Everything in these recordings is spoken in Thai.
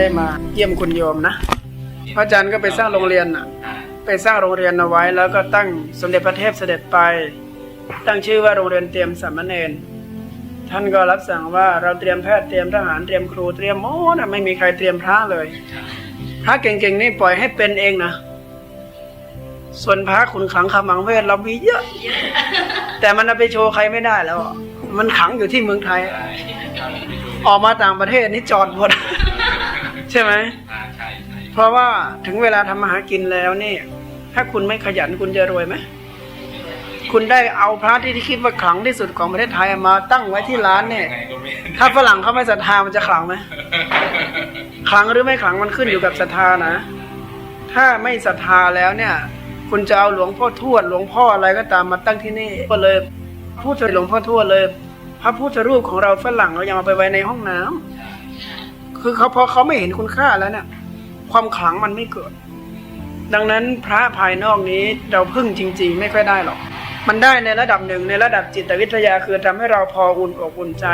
ได้มาเยี่ยมคุณโยมนะ พระอาจารย์ก็ไปสร้างโรงเรียนน่ะ ไปสร้างโรงเรียนเอาไว้ แล้วก็ตั้งสมเด็จพระเทพเสด็จไป ตั้งชื่อว่าโรงเรียนเตรียมสามเณรท่านก็รับสั่งว่าเราเตรียมแพทย์เตรียมทหารเตรียมครูเตรียมโอ้นะไม่มีใครเตรียมพระเลยพระเก่งๆนี่ปล่อยให้เป็นเองนะส่วนพระขุนขังขมังเวทเรามีเยอะ แต่มันเอาไปโชว์ใครไม่ได้แล้ว มันขังอยู่ที่เมืองไทย ออกมาต่างประเทศนี่จอดหมด ใช่ไหมเพราะว่าถึงเวลาทำมาหากินแล้วนี่ ถ้าคุณไม่ขยันคุณจะรวยไหมคุณได้เอาพระที่ที่คิดว่าขลังที่สุดของประเทศไทยมาตั้งไว้ที่ร้านเนี่ยถ้าฝรั่งเขาไม่ศรัทธามันจะขลังไหมขลังหรือไม่ขลังมันขึ้นอยู่กับศรัทธานะ ถ้าไม่ศรัทธาแล้วเนี่ย คุณจะเอาหลวงพ่อทวดหลวงพ่ออะไรก็ตามมาตั้งที่นี่ก็เลยพูดถึงหลวงพ่อทวดเลย พระพุทธรูปของเราฝรั่งเรายังเอาไปไว้ในห้องน้ำ คือเขาพอเขาไม่เห็นคุณค่าแล้วเนี่ยความขลังมันไม่เกิด ดังนั้นพระภายนอกนี้เราพึ่งจริง ๆ ไม่ค่อยได้หรอก มันได้ในระดับหนึ่งในระดับจิตวิทยาคือทำให้เราพออุ่นอกอุ่นใจ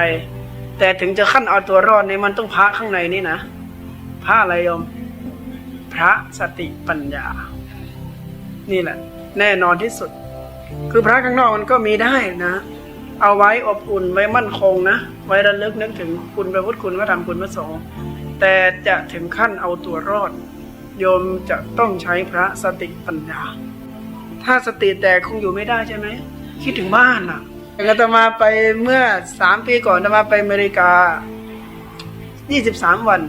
แต่ถึงจะขั้นเอาตัวรอดในมันต้องพระข้างในนี่นะพระอะไรยม พระสติปัญญา นี่แหละ แน่นอนที่สุด คือพระข้างนอกมันก็มีได้นะ เอาไว้อบอุ่นไว้มั่นคงนะ ไว้ระลึกนึกถึงคุณพระพุทธคุณพระธรรมคุณพระสงฆ์แต่จะถึงขั้นเอาตัวรอด โยมจะต้องใช้พระสติปัญญา ถ้าสติแตกคงอยู่ไม่ได้ใช่ไหมคิดถึงบ้านอะอาตมาไปเมื่อสามปีก่อนอาตมาไปอเมริกายี่สิบสามวัน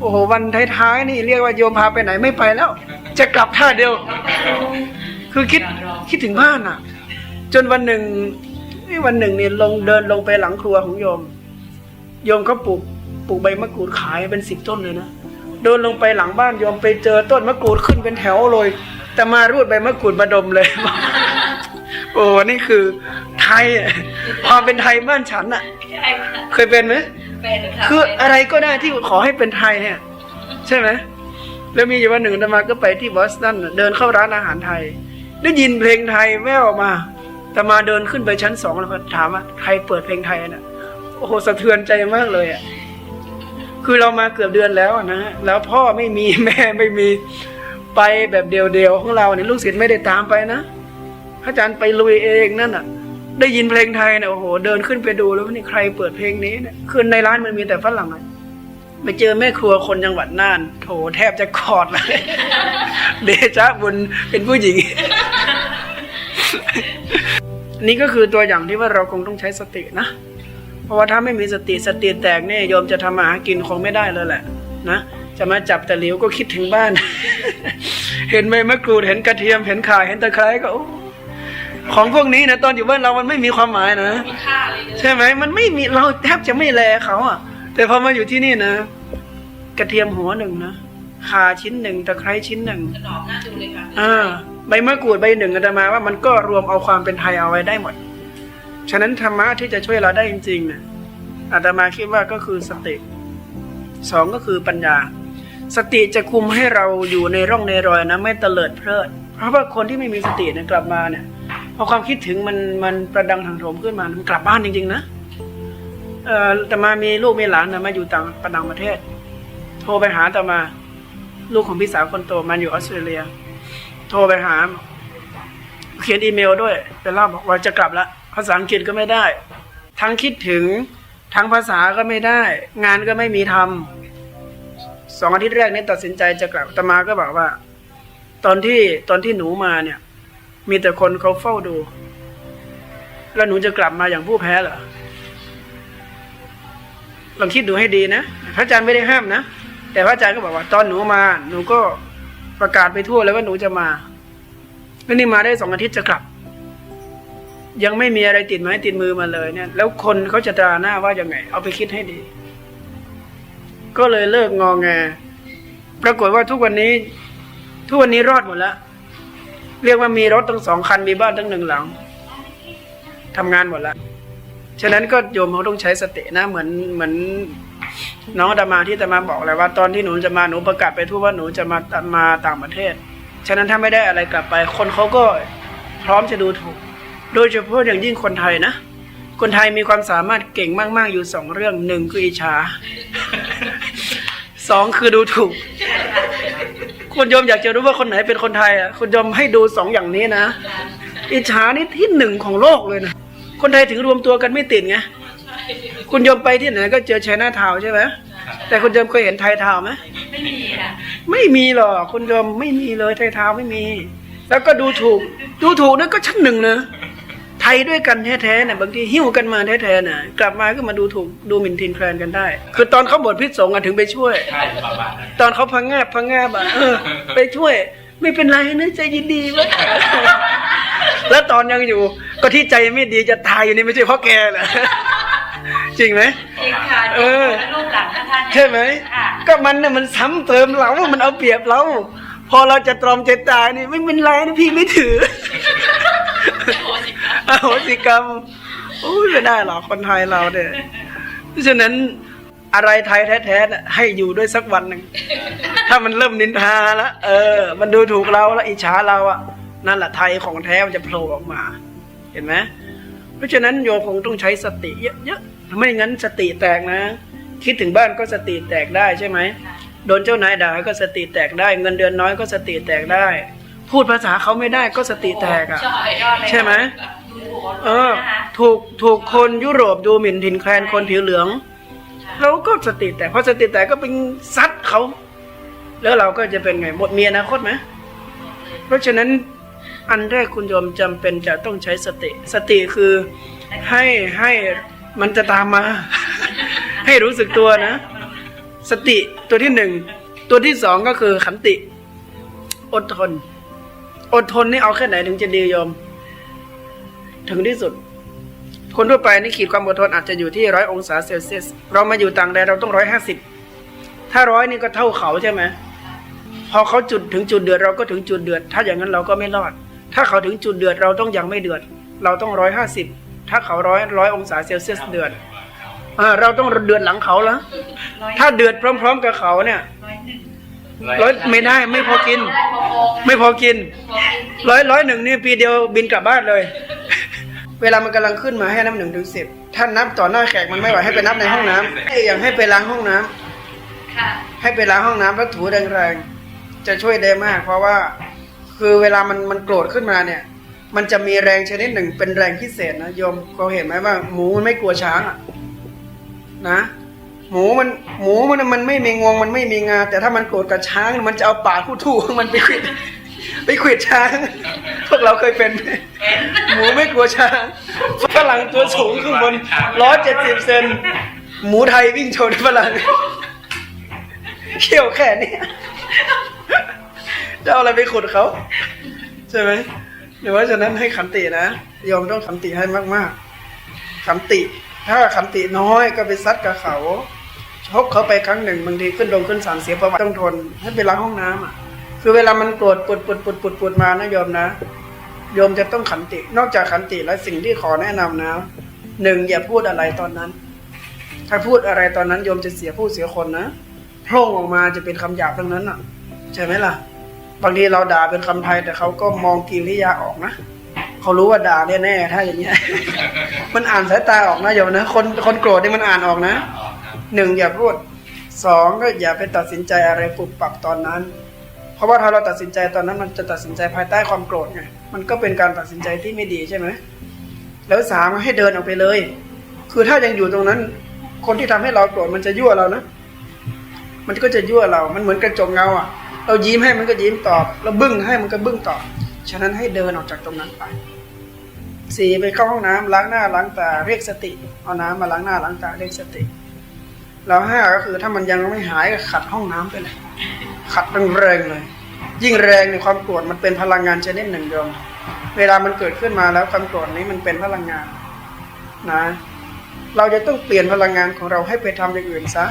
โอ้โหวันท้ายๆนี่เรียกว่าโยมพาไปไหนไม่ไปแล้ว จะกลับท่าเดียว คือคิดคิดถึงบ้านอะ จนวันหนึ่ง เอ้ยวันหนึ่งนี่ลงเดินลงไปหลังครัวของโยม โยมเขาปลูกปลูกใบมะกรูดขายเป็นสิบต้นเลยนะเดินลงไปหลังบ้านโยมไปเจอต้นมะกรูดขึ้นเป็นแถวเลย แต่มารูดใบมะกรูดมาดมเลย โอ้นี่คือไทยอะความเป็นไทยบ้านฉันอะใช่ค่ะเคยเป็นไหมเป็นค่ะคือเป็นอะไรก็ได้ที่ขอให้เป็นไทยเนี่ย ใช่ไหมแล้วมีอยู่วันหนึ่งอาตมาก็ไปที่บอสตันน่ะเดินเข้าร้านอาหารไทย ได้ยินเพลงไทยแว่วออกมา แต่มาเดินขึ้นไปชั้นสองแล้วก็ถามว่าใครเปิดเพลงไทยน่ะโอ้โหสะเทือนใจมากเลยอะคือเรามาเกือบเดือนแล้วอะนะแล้วพ่อไม่มีแม่ไม่มีไปแบบเดียวๆของเราเนี่ยลูกศิษย์ไม่ได้ตามไปนะอาจารย์ไปลุยเองนั่นน่ะ ได้ยินเพลงไทยเนี่ยโอ้โห เดินขึ้นไปดูแล้วนี่ใครเปิดเพลงนี้เนี่ยคือในร้านมันมีแต่ฝรั่งอะไปเจอแม่ครัวคนจังหวัดน่านโถแทบจะกอดเลยเดชะบุญเป็นผู้หญิง นี่ก็คือตัวอย่างที่ว่าเราคงต้องใช้สตินะ เพราะว่าถ้าไม่มีสติสติแตกเนี่ยโยมจะทำมาหากินคงไม่ได้เลยแหละนะจะมาจับแต่หลิวก็คิดถึงบ้าน เห็นใบมะกรูดเห็นกระเทียมเห็นข่าเห็นตะไคร้ก็โอ้ของพวกนี้นะตอนอยู่บ้านเรามันไม่มีความหมายนะมีค่าเลยเลยใช่ไหมมันไม่มีเราแทบจะไม่แลเขาอะ แต่พอมาอยู่ที่นี่นะ กระเทียมหัวหนึ่งนะข่าชิ้นหนึ่งตะไคร้ชิ้นหนึ่งถนอมน่าดูเลยค่ะอ่า ใบมะกรูดใบหนึ่งอาตมาว่ามันก็รวมเอาความเป็นไทยเอาไว้ได้หมด ฉะนั้นธรรมะที่จะช่วยเราได้จริงๆนะอาตมาคิดว่าก็คือสติสองก็คือปัญญา สติจะคุมให้เราอยู่ในร่องในรอยนะไม่เตลิดเพลิด เพราะว่าคนที่ไม่มีสติเนี่ยกลับมาเนี่ยพอความคิดถึงมันมันประดังทางโถมขึ้นมามันกลับบ้านจริงๆนะเอ่อแต่มามีลูกมีหลานนะมาอยู่ต่างประดังประเทศ โทรไปหาแต่มา ลูกของพี่สาวคนโตมันอยู่ออสเตรเลีย ทรไปหา เขียนอีเมลด้วยไปเล่าบอกว่าจะกลับละภาษาอังกฤษก็ไม่ได้ ทั้งคิดถึง ทั้งภาษาก็ไม่ได้ งานก็ไม่มีทำสองอาทิตย์แรกนี้ตัดสินใจจะกลับตมาก็บอกว่า ตอนที่ตอนที่หนูมาเนี่ย มีแต่คนเขาเฝ้าดู แล้วหนูจะกลับมาอย่างผู้แพ้เหรอลองคิดดูให้ดีนะพระอาจารย์ไม่ได้ห้ามนะแต่พระอาจารย์ก็บอกว่า ตอนหนูมา หนูก็ ประกาศไปทั่วแล้วว่าหนูจะมาแล้วนี่มาได้สองอาทิตย์จะกลับ ยังไม่มีอะไรติดไม้ติดมือมาเลยเนี่ย แล้วคนเขาจะตราหน้าว่ายังไง เอาไปคิดให้ดี ก็เลยเลิกงองแง ปรากฏว่าทุกวันนี้ ทุกวันนี้รอดหมดแล้ว เรียกว่ามีรถตั้งสองคันมีบ้านตั้งหนึ่งหลังทำงานหมดแล้ว ฉะนั้นก็โยมเขาต้องใช้สตินะเหมือนเหมือน น้องอาตมาที่อาตมาบอกเลยว่าตอนที่หนูจะมาหนูประกาศไปทั่วว่าหนูจะมามาต่างประเทศ ฉะนั้นถ้าไม่ได้อะไรกลับไป คนเขาก็พร้อมจะดูถูก โดยเฉพาะอย่างยิ่งคนไทยนะ คนไทยมีความสามารถเก่งมาก ๆ อยู่สองเรื่องหนึ่งคืออิจฉาสองคือดูถูก คุณโยมอยากจะรู้ว่าคนไหนเป็นคนไทยอะคุณโยมให้ดูสองอย่างนี้นะอิจฉานี่ที่หนึ่งของโลกเลยนะคนไทยถึงรวมตัวกันไม่ติดไง คุณโยมไปที่ไหนก็เจอไชน่าทาวน์ใช่ไหมแต่คุณโยมเคยเห็นไทยทาวน์ไหมไม่มีค่ะไม่มีหรอกคุณโยมไม่มีเลยไทยทาวน์ไม่มี แล้วก็ดูถูก ดูถูกนั่นก็ชั้นหนึ่งนะไทยด้วยกันแท้ๆเนี่ยบางทีหิ้วกันมาแท้ๆน่ะกลับมาก็มาดูถูกดูหมิ่นทินแคลนกันได้ คือตอนเขาบทพิษสงฆ์อะถึงไปช่วยใช่ประมาณนั้นตอนเขาพังงาบพังงาบอะเออไปช่วย ไม่เป็นไรนะใจยินดีวะแล้วตอนยังอยู่ ก็ที่ใจไม่ดีจะตายอยู่นี่ไม่ใช่เพราะแกเหรอ จริงไหม จริงค่ะเออ และลูกหลานท่านท่านใช่ไหม ค่ะก็มันน่ะมันซ้ำเติมเรา มันเอาเปรียบเรา พอเราจะตรอมใจตายนี่ไม่เป็นไรนะพี่ไม่ถือ โอ้สิคะ อโหสิกรรมโอ้ยไม่ได้หรอกคนไทยเราเนี่ยเพราะฉะนั้นอะไรไทยแท้ๆน่ะให้อยู่ด้วยสักวันหนึ่ง ถ้ามันเริ่มนินทาแล้วเออ มันดูถูกเราแล้วอิจฉาเราอะนั่นแหละไทยของแท้มันจะโผล่ออกมา เห็นไหมเพราะฉะนั้นโยมคงต้องใช้สติเยอะๆ ไม่งั้นสติแตกนะ คิดถึงบ้านก็สติแตกได้ใช่ไหมโดนเจ้านายด่าก็สติแตกได้ เงินเดือนน้อยก็สติแตกได้ พูดภาษาเขาไม่ได้ก็สติแตกอะใช่ยอดเลยค่ะใช่ไหมดูหัวเออนะคะถูกถูกคนยุโรปดูหมิ่นถิ่นแคลนคนผิวเหลืองเราก็สติแตกพอสติแตกก็เป็นซัดเขาแล้วเราก็จะเป็นไงหมดมีอนาคตไหมเพราะฉะนั้นอันแรกคุณโยมจำเป็นจะต้องใช้สติ สติคือให้ให้ มันจะตามมา ให้รู้สึกตัวนะ สติตัวที่หนึ่ง ตัวที่สองก็คือขันติ อดทน อดทนนี่เอาแค่ไหนถึงจะดีโยม ถึงที่สุด คนทั่วไปนี่ขีดความอดทนอาจจะอยู่ที่ร้อยองศาเซลเซียส เรามาอยู่ต่างแดนเราต้องร้อยห้าสิบ ถ้าร้อยนี่ก็เท่าเขาใช่ไหม พอเขาจุดถึงจุดเดือดเราก็ถึงจุดเดือด ถ้าอย่างนั้นเราก็ไม่รอด ถ้าเขาถึงจุดเดือดเราต้องยังไม่เดือด เราต้องร้อยห้าสิบ ถ้าเขาร้อยร้อยองศาเซลเซียสเดือดอ่าเราต้องเดือดหลังเขาแล้วถ้าเดือดพร้อม ๆ กับเขาเนี่ยร้อยหนึ่งร้อยไม่ได้ไม่พอกินได้พอโกงไม่พอกินพอกินจริงร้อยร้อยหนึ่งนี่ปีเดียวบินกลับบ้านเลย เวลามันกำลังขึ้นมาให้นับหนึ่งถึงสิบถ้านับต่อหน้าแขกมันไม่ไหวให้ไปนับในห้องน้ำให้อย่างให้ไปล้างห้องน้ำค่ะให้ไปล้างห้องน้ำแล้วถูแรงๆจะช่วยได้มาก เพราะว่า คือเวลามันมันโกรธขึ้นมาเนี่ย มันจะมีแรงชนิดหนึ่งเป็นแรงพิเศษนะโยมเขาเห็นไหมว่า หมูมันไม่กลัวช้างอะนะหมูมันหมูมันมันไม่มีงวงมันไม่มีงา แต่ถ้ามันโกรธกับช้าง มันจะเอาปากคู่ทู่มันไปขวิดไปขวิดช้าง พวกเราเคยเป็นไหมหมูไม่กลัวช้างฝรั่งตัวสูงขึ้นบนร้อยเจ็ดสิบเซนหมูไทยวิ่งชนฝรั่งเขี้ยวแค่เนี้ยจะเอาอะไรไปขุดเขา ใช่ไหม หรือว่าฉะนั้นให้ขันตินะยอมต้องขันติให้มาก ๆ ขันติ ถ้าขันติน้อยก็ไปซัดกับเขาชกเขาไปครั้งหนึ่งบางทีขึ้นลงขึ้นศาลเสียประวัติต้องทนให้ไปล้างห้องน้ำอะ คือเวลามันโกรธปุดปุดปุดปุดปุดมานะโยมนะโยมจะต้องขันติ นอกจากขันติแล้วสิ่งที่ขอแนะนำนะหนึ่งอย่าพูดอะไรตอนนั้น ถ้าพูดอะไรตอนนั้นโยมจะเสียผู้เสียคนนะโพร่งออกมาจะเป็นคำหยาบทั้งนั้นอะ ใช่ไหมล่ะ บางทีเราด่าเป็นคำไทยแต่เขาก็มองกิริยาออกนะเขารู้ว่าด่าแน่ๆถ้าอย่างเงี้ย มันอ่านสายตาออกนะโยมนะคนคนโกรธนี่มันอ่านออกนะหนึ่งอย่าพูดสองก็อย่าไปตัดสินใจอะไรปุบปับตอนนั้น เพราะว่าถ้าเราตัดสินใจตอนนั้น มันจะตัดสินใจภายใต้ความโกรธไงมันก็เป็นการตัดสินใจที่ไม่ดีใช่ไหมแล้วสามให้เดินออกไปเลย คือถ้ายังอยู่ตรงนั้น คนที่ทำให้เราโกรธมันจะยั่วเรานะมันก็จะยั่วเรา มันเหมือนกระจกเงาอะ เรายิ้มให้มันก็ยิ้มตอบ เราบึ้งให้มันก็บึ้งตอบ ฉะนั้นให้เดินออกจากตรงนั้นไปสี่ไปเข้าห้องน้ำล้างหน้าล้างตาเรียกสติ เอาน้ำมาล้างหน้าล้างตาเรียกสติ แล้วห้าก็คือถ้ามันยังไม่หายก็ขัดห้องน้ำไปเลย ขัดแรงๆเลย ยิ่งแรงในความโกรธมันเป็นพลังงานชนิดหนึ่งโยมเวลามันเกิดขึ้นมาแล้วความโกรธนี้มันเป็นพลังงานนะเราจะต้องเปลี่ยนพลังงานของเราให้ไปทำอย่างอื่นซะ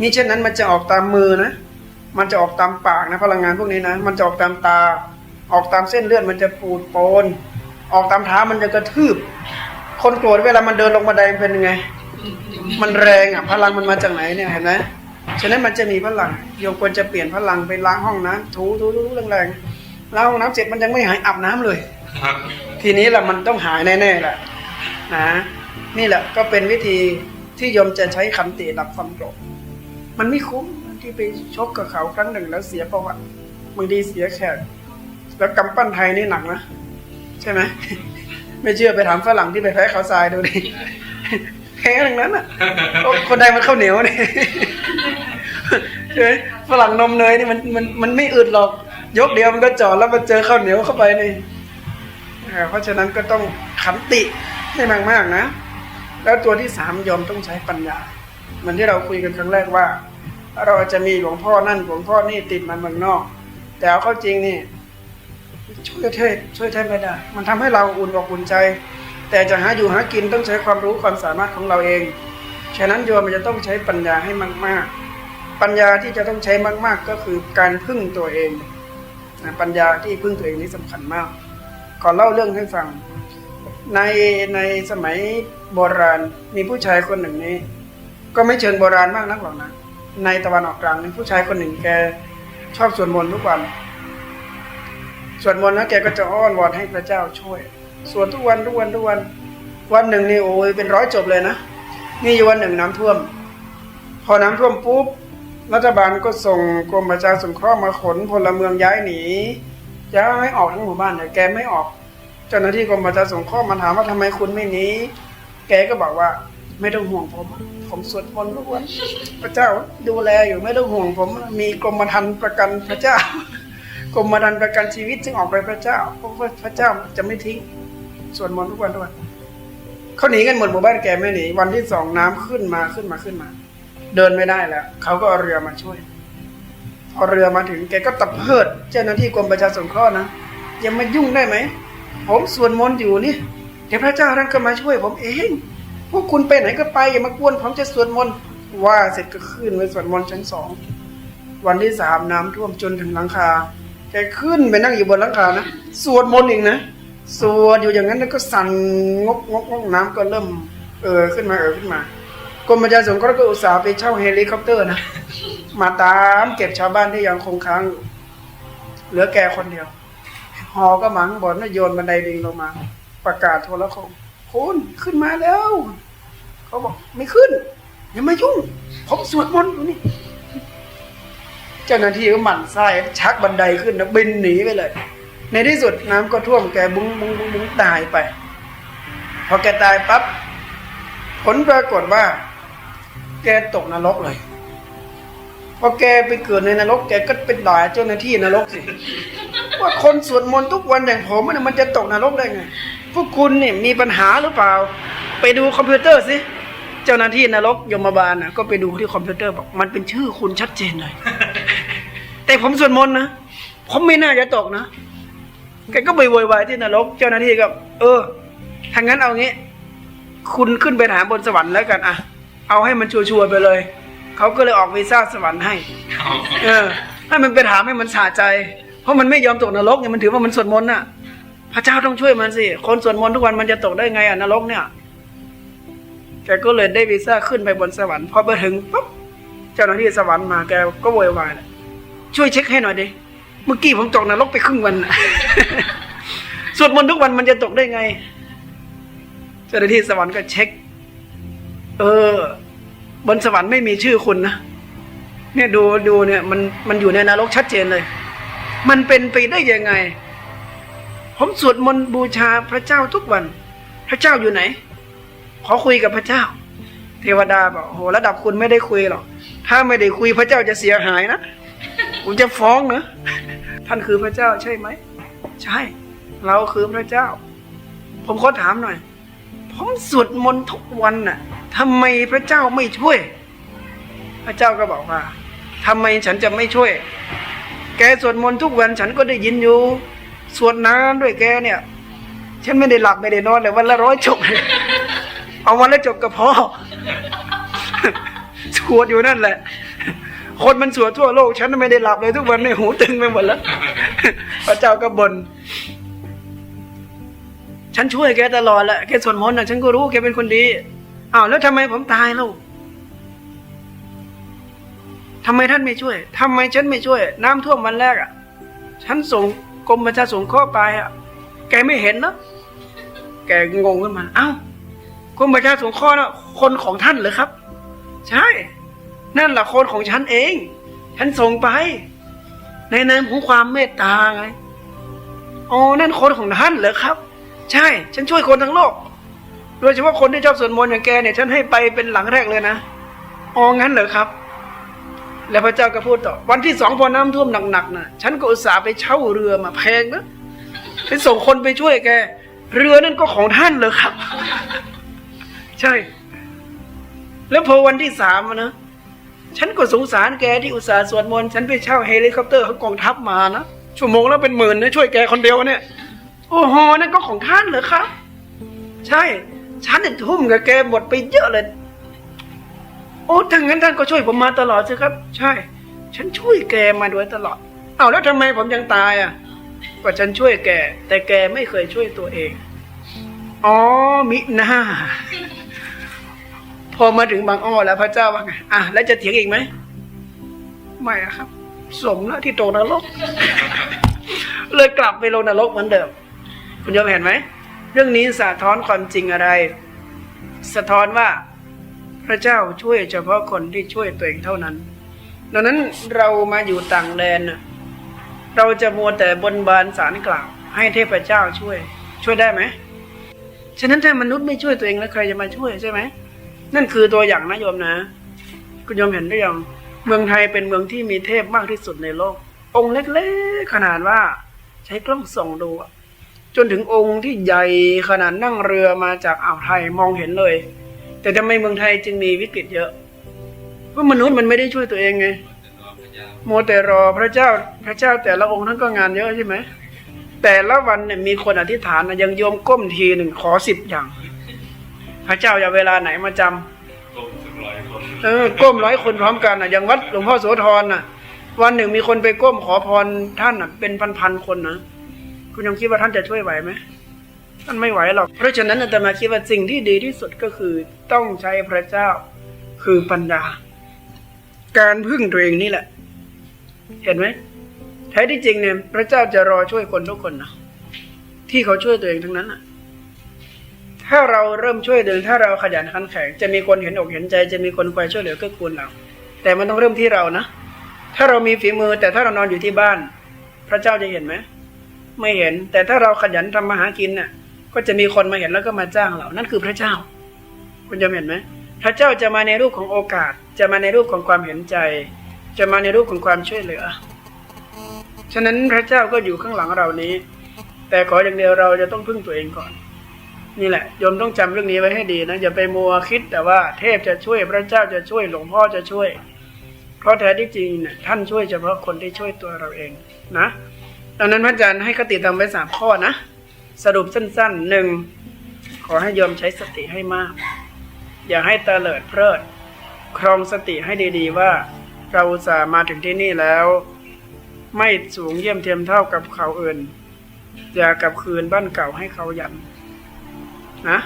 มิเช่นนั้นมันจะออกตามมือนะ มันจะออกตามปากนะพลังงานพวกนี้นะ มันจะออกตามตา ออกตามเส้นเลือดมันจะปูดโปน ออกตามเท้ามันจะกระทืบ คนโกรธเวลามันเดินลงบันไดมันเป็นยังไง มันแรงอะพลังมันมาจากไหนเนี่ยเห็นไหมฉะนั้นมันจะมีพลังโยมควรจะเปลี่ยนพลังไปล้างห้องน้ำถูถูถูถูแรงๆล้างห้องน้ำเสร็จมันยังไม่หายอาบน้ำเลย ทีนี้แหละมันต้องหายแน่ๆแหละนะนี่แหละก็เป็นวิธีที่โยมจะใช้ขันติดับความโกรธมันไม่คุ้ม ที่ไปชกกับเขาครั้งหนึ่งแล้วเสียประวัติบางทีเสียแขก แล้วกำปั้นไทยนี่หนักนะใช่ไหมไม่เชื่อไปถามฝรั่งที่ไปแพ้เขาทรายดูดิแพ้ทั้งนั้นอะคนใดมันข้าวเหนียวนี่ใช่ไหมฝรั่งนมเนยนี่มันมันมันไม่อึดหรอก ยกเดียวมันก็จอดแล้วมันเจอข้าวเหนียวเข้าไปนี่เออเพราะฉะนั้นก็ต้องขันติให้มากๆนะ แล้วตัวที่สามยอมต้องใช้ปัญญาเหมือนที่เราคุยกันครั้งแรกว่า เราจะมีหลวงพ่อนั่นหลวงพ่อนี่ติดมันเมืองนอก แต่เอาเข้าจริงนี่ช่วยเทศช่วยเทศไม่ได้ มันทำให้เราอุ่นอกอุ่นใจ แต่จะหาอยู่หากินต้องใช้ความรู้ความสามารถของเราเอง ฉะนั้นโยมมันจะต้องใช้ปัญญาให้มาก ๆ ปัญญาที่จะต้องใช้มาก ๆ ก็คือการพึ่งตัวเองนะปัญญาที่พึ่งตัวเองนี่สำคัญมาก ขอเล่าเรื่องให้ฟัง ในในสมัยโบราณมีผู้ชายคนหนึ่งนี้ ก็ไม่เชิงโบราณมากนักหรอกนะ ในตะวันออกกลางมีผู้ชายคนหนึ่งแกชอบสวดมนต์ทุกวันสวดมนต์แล้วแกก็จะอ้อนวอนให้พระเจ้าช่วยสวดทุกวันทุกวันทุกวัน วันหนึ่งนี่โอ้ยเป็นร้อยจบเลยนะมีอยู่วันหนึ่งน้ำท่วม พอน้ำท่วมปุ๊บรัฐบาลก็ส่งกรมประชาสงเคราะห์มาขนพลเมืองย้ายหนีย้ายไม่ออกทั้งหมู่บ้านแต่แกไม่ออก เจ้าหน้าที่กรมประชาสงเคราะห์มาถามว่าทำไมคุณไม่หนีแกก็บอกว่าไม่ต้องห่วงผม ผมสวดมนต์ทุกวันพระเจ้าดูแลอยู่ไม่ต้องห่วง ผมมีกรมธรรม์ประกันพระเจ้ากรมธรรม์ประกันชีวิตจึงออกไปพระเจ้าเพราะว่าพระเจ้าจะไม่ทิ้งสวดมนต์ทุกวันทุกวันเขาหนีกันหมดหมู่บ้านแกไม่หนีวันที่สองน้ำขึ้นมาขึ้นมาขึ้นมา เดินไม่ได้แล้วเขาก็เอาเรือมาช่วยพอเรือมาถึงแกก็ตะเพิด เจ้าหน้าที่กรมประชาสงเคราะห์นะอย่ามายุ่งได้ไหมผมสวดมนต์อยู่นี่เดี๋ยวพระเจ้าท่านก็มาช่วยผมเอง พวกคุณไปไหนก็ไปอย่ามากวนผมจะสวดมนต์ว่าเสร็จก็ขึ้นไปสวดมนต์ชั้นสองวันที่สามน้ำท่วมจนถึงหลังคาแกขึ้นไปนั่งอยู่บนหลังคานะสวดมนต์เองนะสวดอยู่อย่างนั้นแล้วก็สั่นงกงกงกน้ำก็เริ่ม เออขึ้นมาเออขึ้นมากรมประชาสงเคราะห์ก็อุตส่าห์ไปเช่าเฮลิคอปเตอร์นะมาตามเก็บชาวบ้านที่ยังคงค้างอยู่เหลือแกคนเดียว หอก็มาข้างบนแล้วโยนบันไดลิงลงมา ประกาศโทรโคม คุณขึ้นมาแล้ว เขาบอกไม่ขึ้น อย่ามายุ่ง ผมสวดมนต์อยู่นี่ เจ้าหน้าที่ก็หมั่นไส้ชักบันไดขึ้นนะบินหนีไปเลย ในที่สุดน้ำก็ท่วมแกบุ้งบุ้งบุ้งบุ้งตายไป พอแกตายปั๊บผลปรากฏว่า แกตกนรกเลยพอแกไปเกิดในนรกแกก็เป็นด่าเจ้าหน้าที่นรกสิว่าคนสวดมนต์ทุกวันอย่างผมเนี่ยมันจะตกนรกได้ไง พวกคุณเนี่ยมีปัญหาหรือเปล่า ไปดูคอมพิวเตอร์สิเจ้าหน้าที่นรกยมบาลนะก็ไปดูที่คอมพิวเตอร์บอกมันเป็นชื่อคุณชัดเจนเลย แต่ผมสวดมนต์นะผมไม่น่าจะตกนะแกก็ไปโวยวายที่นรก เจ้าหน้าที่ก็ เออทางนั้นเอางี้ คุณขึ้นไปหาบนสวรรค์แล้วกันอะเอาให้มันชัวร์ๆไปเลยเขาก็เลยออกวีซ่าสวรรค์ให้ เออให้มันไปถามให้มันสะใจ เพราะมันไม่ยอมตกนรกเนี่ยมันถือว่ามันสวดมนต์น่ะ พระเจ้าต้องช่วยมันสิ คนสวดมนต์ทุกวันมันจะตกได้ไงอะนรกเนี่ย แกก็เลยได้วีซ่าขึ้นไปบนสวรรค์พอไปถึงปุ๊บเจ้าหน้าที่สวรรค์มาแกก็โวยวายเลยช่วยเช็คให้หน่อยดิ เมื่อกี้ผมตกนรกไปครึ่งวันน่ะสวดมนต์ทุกวันมันจะตกได้ไง เจ้าหน้าที่สวรรค์ก็เช็ค เออ บนสวรรค์ไม่มีชื่อคุณนะ เนี่ยดูดูเนี่ย มันมันอยู่ในนรกชัดเจนเลย มันเป็นไปได้ยังไง ผมสวดมนต์บูชาพระเจ้าทุกวัน พระเจ้าอยู่ไหน ขอคุยกับพระเจ้า เทวดาบอกโหระดับคุณไม่ได้คุยหรอก ถ้าไม่ได้คุยพระเจ้าจะเสียหายนะผมจะฟ้องนะท่านคือพระเจ้าใช่ไหม ใช่ เราคือพระเจ้า ผมขอถามหน่อย ผมสวดมนต์ทุกวันน่ะทำไมพระเจ้าไม่ช่วย พระเจ้าก็บอกว่าทำไมฉันจะไม่ช่วย แกสวดมนต์ทุกวันฉันก็ได้ยินอยู่ สวดนานด้วยแกเนี่ย ฉันไม่ได้หลับไม่ได้นอนเลยวันละร้อยจบเอาวันละจบก็พอสวดอยู่นั่นแหละ คนมันสวดทั่วโลก ฉันไม่ได้หลับเลยทุกวันในหูตึงไปหมดแล้วพระเจ้าก็บน่นฉันช่วยแกตลอดแหละแกสวดมนต์นะฉันก็รู้แกเป็นคนดีอ้าวแล้วทำไมผมตายล่าทำไมท่านไม่ช่วยทำไมฉันไม่ช่วย น้ำท่วมวันแรกอะ ฉันส่ง กรมประชาสงเคราะห์ไปอะแกไม่เห็นเนอะแกงงขึ้นมา เอ้ากรมประชาสงเคราะห์น่ะคนของท่านเหรอครับ ใช่ นั่นแหละคนของฉันเอง ฉันส่งไป ในนามของความเมตตาไงอ๋อนั่นคนของท่านเหรอครับ ใช่ ฉันช่วยคนทั้งโลกโดยเฉพาะคนที่ชอบสวดมนต์อย่างแกเนี่ย ฉันให้ไปเป็นหลังแรกเลยนะอ๋องั้นเหรอครับ แล้วพระเจ้าก็พูดต่อ วันที่สองพอน้ำท่วมหนักๆนะฉันก็อุตส่าห์ไปเช่าเรือมาแพงนะไปส่งคนไปช่วยแก เรือนั่นก็ของท่านเหรอครับ ใช่ แล้วพอวันที่สามนะฉันก็สงสารแกที่อุตส่าห์สวดมนต์ฉันไปเช่าเฮลิคอปเตอร์ของกองทัพมานะชั่วโมงและเป็นหมื่นนะช่วยแกคนเดียวเนี่ย โอ้โหนั่นก็ของท่านเหรอครับ ใช่ ฉันเนี่ยทุ่มกับแกหมดไปเยอะเลย โอ้ถ้างั้นท่านก็ช่วยผมมาตลอดสิครับ ใช่ ฉันช่วยแกมาโดยตลอดเอาแล้วทำไมผมยังตายอะก็ฉันช่วยแก แต่แกไม่เคยช่วยตัวเอง อ๋อมิหน้าพอมาถึงบางอ้อแล้วพระเจ้าว่าไงอะแล้วจะเถียงอีกไหมไม่ครับ สมแล้วที่ตกนรก เลยกลับไปลงนรกเหมือนเดิม คุณโยมเห็นไหม เรื่องนี้สะท้อนความจริงอะไร สะท้อนว่า พระเจ้าช่วยเฉพาะคนที่ช่วยตัวเองเท่านั้น ดังนั้นเรามาอยู่ต่างแดนเราจะมัวแต่บนบานสารกล่าว ให้เทพเจ้าช่วย ช่วยได้ไหมฉะนั้นถ้ามนุษย์ไม่ช่วยตัวเองแล้วใครจะมาช่วยใช่ไหมนั่นคือตัวอย่างนะโยมนะ คุณโยมเห็นหรือยังเมืองไทยเป็นเมืองที่มีเทพมากที่สุดในโลก องค์เล็กๆขนาดว่า ใช้กล้องส่องดูจนถึงองค์ที่ใหญ่ขนาดนั่งเรือมาจากอ่าวไทยมองเห็นเลย แต่ทำไมเมืองไทยจึงมีวิกฤตเยอะเพราะมนุษย์มันไม่ได้ช่วยตัวเองไงโมวแต่รอพระเจ้าพระเจ้าแต่ละองค์ท่านก็งานเยอะใช่ไหมแต่ละวันเนี่ยมีคนอธิษฐานนะยังโยมก้มทีหนึ่งขอสิบอย่าง พระเจ้าอย่าเวลาไหนมาจำลงถึงร้อยคนเออก้มร้อยคนพร้อมกันนะอย่างวัดหลวงพ่อโสธรน่ะ วันหนึ่งมีคนไปก้มขอพรท่านน่ะ เป็นพันๆคนนะคุณยังคิดว่าท่านจะช่วยไหวไหม ท่านไม่ไหวหรอก เพราะฉะนั้นอาตมาคิดว่าสิ่งที่ดีที่สุดก็คือต้องใช้พระเจ้าคือปัญญา การพึ่งตัวเองนี่แหละ เห็นไหมแท้ที่จริงเนี่ย พระเจ้าจะรอช่วยคนทุกคนนะที่เขาช่วยตัวเองทั้งนั้นน่ะถ้าเราเริ่มช่วยเดินถ้าเราขยันขันแข็งจะมีคนเห็นอกเห็นใจ จะมีคนคอยช่วยเหลือเกื้อกูลเรา แต่มันต้องเริ่มที่เรานะ ถ้าเรามีฝีมือ แต่ถ้าเรานอนอยู่ที่บ้าน พระเจ้าจะเห็นไหมไม่เห็น แต่ถ้าเราขยันทำมาหากินน่ะ ก็จะมีคนมาเห็นแล้วก็มาจ้างเรา นั่นคือพระเจ้า คุณจะเห็นไหมพระเจ้าจะมาในรูปของโอกาส จะมาในรูปของความเห็นใจ จะมาในรูปของความช่วยเหลือ ฉะนั้นพระเจ้าก็อยู่ข้างหลังเรานี้ แต่ขออย่างเดียวเราจะต้องพึ่งตัวเองก่อน นี่แหละโยมต้องจำเรื่องนี้ไว้ให้ดีนะอย่าไปมัวคิดแต่ว่าเทพจะช่วยพระเจ้าจะช่วยหลวงพ่อจะช่วย เพราะแท้ที่จริงเนี่ยท่านช่วยเฉพาะคนที่ช่วยตัวเราเองนะดังนั้นพระอาจารย์ให้คติธรรมไว้สามข้อนะ สรุปสั้นๆหนึ่งขอให้โยมใช้สติให้มาก อย่าให้ตะเลิดเพลิด ครองสติให้ดีๆว่า เราอุตสาห์มาถึงที่นี่แล้ว ไม่สูงเยี่ยมเทียมเท่ากับเขาอื่น อย่ากลับคืนบ้านเก่าให้เขายันนะ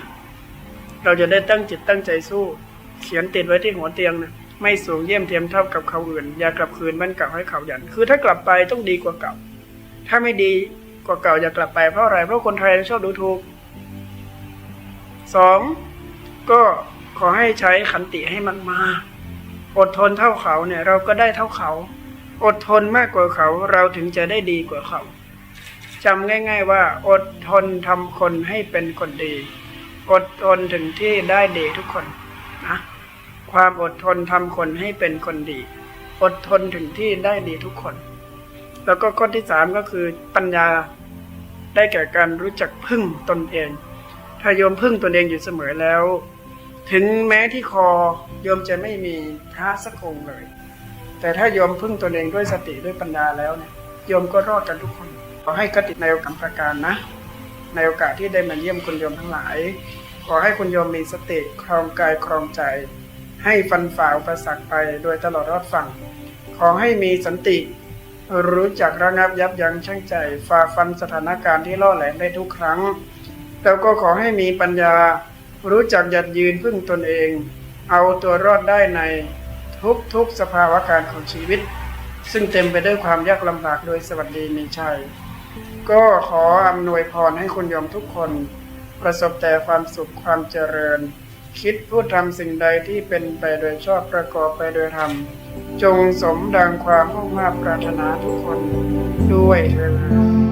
เราจะได้ตั้งจิตตั้งใจสู้ เขียนติดไว้ที่หัวเตียงนะไม่สูงเยี่ยมเทียมเท่ากับเขาอื่น อย่ากลับคืนบ้านเก่าให้เขายัน คือถ้ากลับไปต้องดีกว่าเก่า ถ้าไม่ดี กว่าเก่าอย่ากลับไปเพราะอะไรเพราะคนไทยชอบดูถูกสองก็ขอให้ใช้ขันติให้มากๆอดทนเท่าเขาเนี่ยเราก็ได้เท่าเขา อดทนมากกว่าเขาเราถึงจะได้ดีกว่าเขาจำง่าย ๆ ว่า อดทนทำคนให้เป็นคนดี อดทนถึงที่ได้ดีทุกคนนะความอดทนทำคนให้เป็นคนดี อดทนถึงที่ได้ดีทุกคน แล้วก็ข้อที่สามก็คือปัญญาได้แก่การรู้จักพึ่งตนเอง ถ้าโยมพึ่งตนเองอยู่เสมอแล้ว ถึงแม้ที่คอโยมจะไม่มีพระสักองค์เลย แต่ถ้าโยมพึ่งตนเองด้วยสติด้วยปัญญาแล้วเนี่ยโยมก็รอดกันทุกคนขอให้กติในโอกาสประการนะ ในโอกาสที่ได้มาเยี่ยมคุณโยมทั้งหลาย ขอให้คุณโยมมีสติครองกายครองใจ ให้ฟันฝ่าอุปสรรคไปโดยตลอดรอดฝั่งขอให้มีสันติ รู้จักระงับยับยั้งชั่งใจฝ่าฟันสถานการณ์ที่ล่อแหลมได้ทุกครั้ง แล้วก็ขอให้มีปัญญา รู้จักหยัดยืนพึ่งตนเอง เอาตัวรอดได้ในทุกๆสภาวะการของชีวิต ซึ่งเต็มไปด้วยความยากลำบากโดยสวัสดีมีชัย ก็ขออำนวยพรให้คุณโยมทุกคน ประสบแต่ความสุขความเจริญ คิดพูดทำสิ่งใดที่เป็นไปโดยชอบประกอบไปโดยธรรม จงสมดังความมุ่งมา่ปรารถนาทุกคนด้วยเถิด